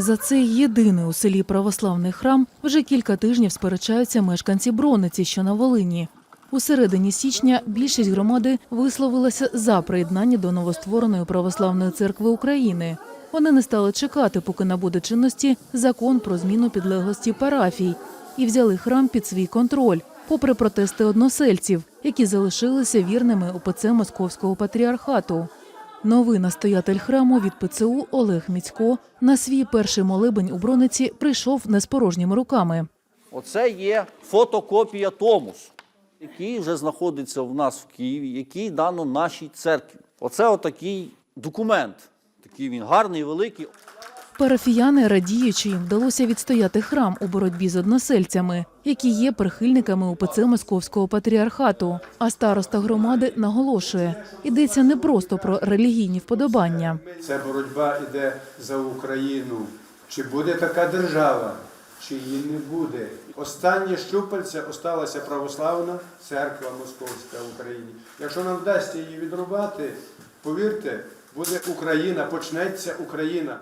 За цей єдиний у селі православний храм вже кілька тижнів сперечаються мешканці Брониці, що на Волині. У середині січня більшість громади висловилася за приєднання до новоствореної православної церкви України. Вони не стали чекати, поки набуде чинності закон про зміну підлеглості парафій, і взяли храм під свій контроль, попри протести односельців, які залишилися вірними УПЦ Московського патріархату. Новий настоятель храму від ПЦУ Олег Міцько на свій перший молебень у Брониці прийшов не з порожніми руками. Оце є фотокопія Томус, який вже знаходиться в нас в Києві, який дано нашій церкві. Оце отакий документ. Такий він гарний, великий. Парафіяни радіють, що їм вдалося відстояти храм у боротьбі з односельцями, які є прихильниками УПЦ Московського патріархату. А староста громади наголошує, йдеться не просто про релігійні вподобання. Ця боротьба йде за Україну. Чи буде така держава, чи її не буде. Останнє щупальце осталася православна церква Московська в Україні. Якщо нам вдасться її відрубати, повірте, буде Україна, почнеться Україна.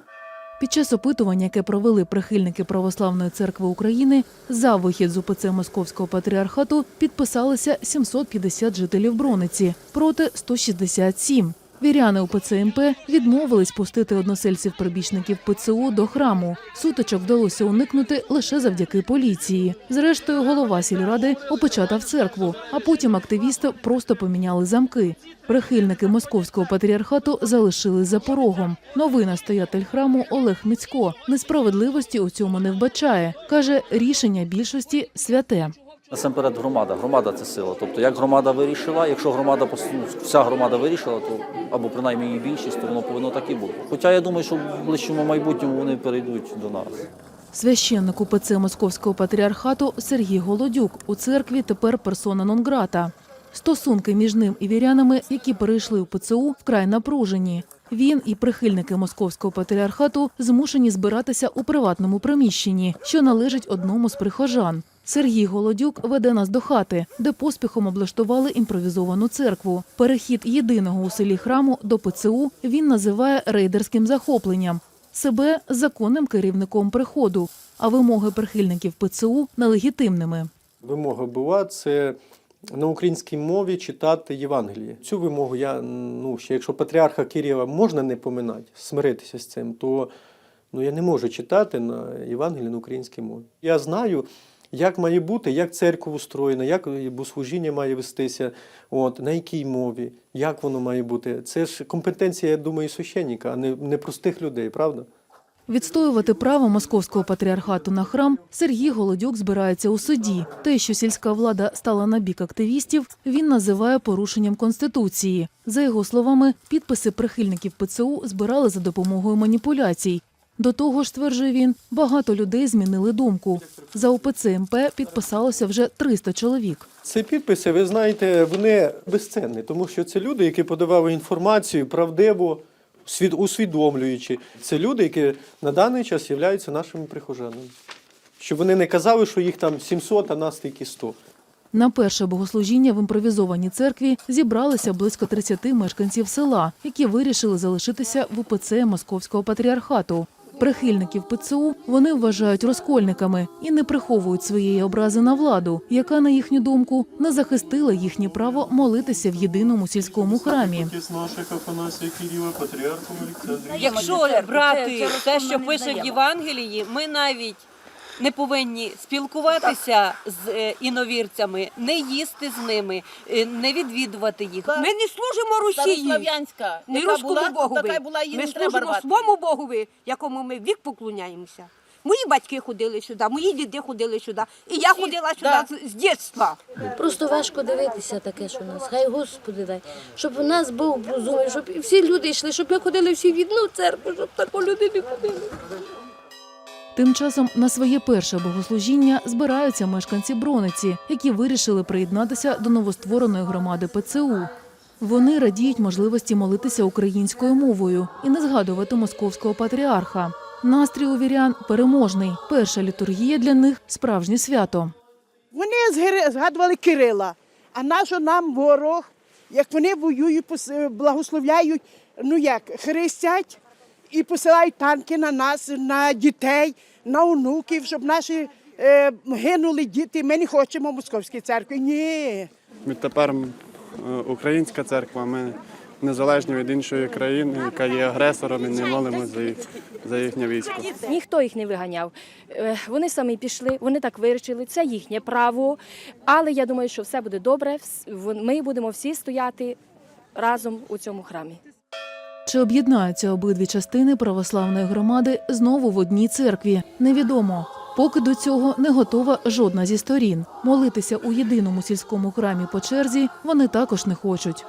Під час опитування, яке провели прихильники Православної церкви України, за вихід з УПЦ Московського патріархату підписалися 750 жителів Брониці, проти 167. Віряни УПЦ МП відмовились пустити односельців-прибічників ПЦУ до храму. Сутичок вдалося уникнути лише завдяки поліції. Зрештою, голова сільради опечатав церкву, а потім активісти просто поміняли замки. Прихильники московського патріархату залишили за порогом. Новий настоятель храму Олег Міцько несправедливості у цьому не вбачає. каже, рішення більшості святе. Насамперед громада. Громада це сила. Тобто, як громада вирішила, якщо громада ну, вся громада вирішила, то або принаймні її більшість, то воно повинно так і бути. Хоча я думаю, що в ближчому майбутньому вони перейдуть до нас. Священник УПЦ Московського патріархату Сергій Голодюк у церкві тепер персона нон-грата. Стосунки між ним і вірянами, які перейшли у ПЦУ, вкрай напружені. Він і прихильники московського патріархату змушені збиратися у приватному приміщенні, що належить одному з прихожан. Сергій Голодюк веде нас до хати, де поспіхом облаштували імпровізовану церкву. Перехід єдиного у селі храму до ПЦУ він називає рейдерським захопленням себе законним керівником приходу, а вимоги прихильників ПЦУ нелегітимними. Вимога була це на українській мові читати Євангеліє. Цю вимогу я, ну, ще якщо патріарха Кирила можна не поминати, смиритися з цим, то ну, я не можу читати на Євангелії на українській мові. Я знаю, як має бути, як церква устроєна, як богослужіння має вестися, от, на якій мові, як воно має бути. Це ж компетенція, я думаю, священника, а не, не простих людей, правда? Відстоювати право московського патріархату на храм Сергій Голодюк збирається у суді. Те, що сільська влада стала на бік активістів, він називає порушенням конституції. За його словами, підписи прихильників ПЦУ збирали за допомогою маніпуляцій. До того ж, стверджує він, багато людей змінили думку. За УПЦ МП підписалося вже 300 чоловік. Ці підписи, ви знаєте, вони безцінні, тому що це люди, які подавали інформацію правдиво, свід- усвідомлюючи. Це люди, які на даний час являються нашими прихожанами. Щоб вони не казали, що їх там 700, а нас тільки 100. На перше богослужіння в імпровізованій церкві зібралися близько 30 мешканців села, які вирішили залишитися в УПЦ Московського патріархату. Прихильників ПЦУ вони вважають розкольниками і не приховують своєї образи на владу, яка, на їхню думку, не захистила їхнє право молитися в єдиному сільському храмі. Якщо брати те, що пише в Євангелії, ми навіть не повинні спілкуватися з е, іновірцями, не їсти з ними, е, не відвідувати їх. Ми не служимо Росії, Старослав'янська, не яка руському була, Богові. така була, її Ми не треба служимо рвати. своєму Богові, якому ми вік поклоняємося. Мої батьки ходили сюди, мої діди ходили сюди, і я ходила сюди з, з дитинства. Просто важко дивитися таке, що в нас. Хай Господи дай, щоб у нас був розумний, щоб і всі люди йшли, щоб ми ходили всі в одну церкву, щоб тако люди не ходили. Тим часом на своє перше богослужіння збираються мешканці Брониці, які вирішили приєднатися до новоствореної громади ПЦУ. Вони радіють можливості молитися українською мовою і не згадувати московського патріарха. Настрій у вірян переможний. Перша літургія для них справжнє свято. Вони згадували Кирила, а нащо нам ворог, як вони воюють, благословляють, ну як, хрестять і посилають танки на нас, на дітей, на онуків, щоб наші е, гинули діти. Ми не хочемо московської церкви. Ні. Ми тепер е, українська церква, ми незалежні від іншої країни, яка є агресором, і не молимо за, їх, за їхнє військо. Ніхто їх не виганяв. Е, Вони самі пішли, вони так вирішили, це їхнє право. Але я думаю, що все буде добре. Ми будемо всі стояти разом у цьому храмі. Чи об'єднаються обидві частини православної громади знову в одній церкві? Невідомо. Поки до цього не готова жодна зі сторін. Молитися у єдиному сільському храмі по черзі вони також не хочуть.